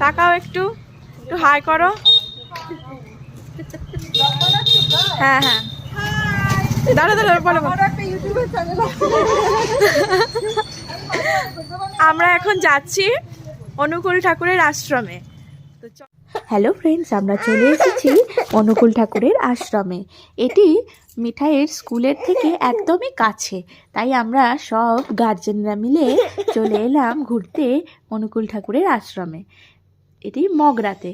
তাকাও একটু একটু হাই করো। হ্যাঁ হ্যাঁ। দাঁড়া বলো। আমরা এখন যাচ্ছি অনুকূল ঠাকুরের আশ্রমে। হ্যালো ফ্রেন্ডস আমরা চলে এসেছি অনুকূল ঠাকুরের আশ্রমে। এটি মিঠাইয়ের স্কুলের থেকে একদমই কাছে। তাই আমরা সব গার্জেনরা মিলে চলে এলাম ঘুরতে অনুকূল ঠাকুরের আশ্রমে। এটি মগরাতে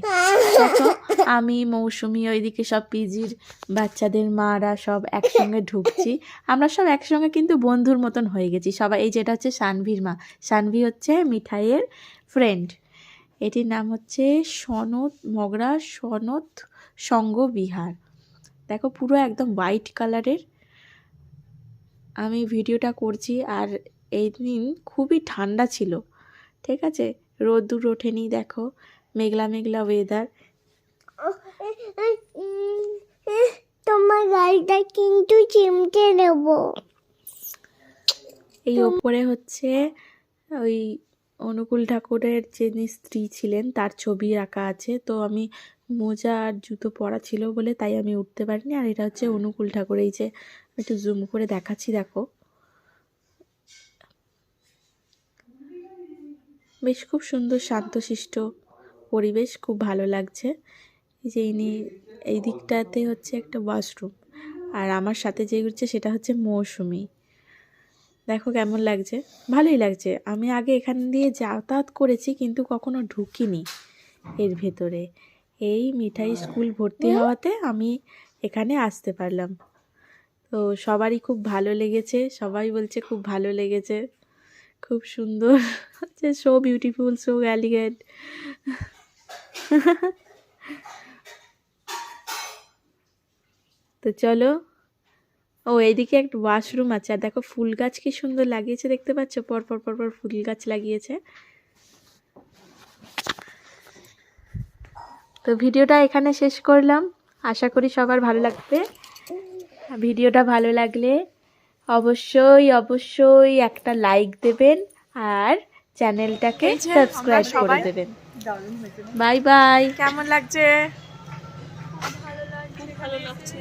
আমি, মৌসুমি, ওইদিকে সব পিজির বাচ্চাদের মারা সব একসঙ্গে ঢুকছি। আমরা সব একসঙ্গে কিন্তু বন্ধুর মতন হয়ে গেছি। সবাই, এই যেটা হচ্ছে সানভির মা। সানভি হচ্ছে মিঠাইয়ের ফ্রেন্ড এটির নাম হচ্ছে সনত মগরা সনত সঙ্গ বিহার। দেখো, পুরো একদম হোয়াইট কালারের আমি ভিডিওটা করছি আর এই দিন খুবই ঠান্ডা ছিল। ঠিক আছে? রোদ্দুর ওঠেনি দেখো। মেঘলা মেঘলা ওয়েদার তোমার গাড়িটা কিন্তু চিমটে নেব। এই ওপরে হচ্ছে ওই অনুকূল ঠাকুরের যিনি স্ত্রী ছিলেন তার ছবি আঁকা আছে। তো আমি মোজা আর জুতো পরা ছিল বলে তাই আমি উঠতে পারিনি। আর এটা হচ্ছে অনুকূল ঠাকুর এই যে একটু জুম করে দেখাচ্ছি দেখো। বেশ খুব সুন্দর শান্তশিষ্ট পরিবেশ, খুব ভালো লাগছে। যে ইনি এই দিকটাতে হচ্ছে একটা ওয়াশরুম আর আমার সাথে যে ঘুরছে সেটা হচ্ছে মৌসুমি। দেখো কেমন লাগছে। ভালোই লাগছে। আমি আগে এখান দিয়ে যাতায়াত করেছি কিন্তু কখনো ঢুকিনি এর ভেতরে। এই মিঠাই স্কুল ভর্তি হওয়াতে আমি এখানে আসতে পারলাম। তো সবারই খুব ভালো লেগেছে। সবাই বলছে খুব ভালো লেগেছে। খুব সুন্দর। হচ্ছে সো বিউটিফুল সো এলিগেন্ট তো চলো। ও এইদিকে একটা ওয়াশরুম আছে। আর দেখো ফুল গাছ কি সুন্দর লাগিয়েছে, দেখতে পাচ্ছ? পর পর পর পর ফুল গাছ লাগিয়েছে। তো ভিডিওটা এখানে শেষ করলাম। আশা করি সবার ভালো লাগবে। ভিডিওটা ভালো লাগলে অবশ্যই অবশ্যই একটা লাইক দেবেন আর চ্যানেলটাকে সাবস্ক্রাইব করে দেবেন। বাই বাই কেমন লাগছে ভালো লাগছে।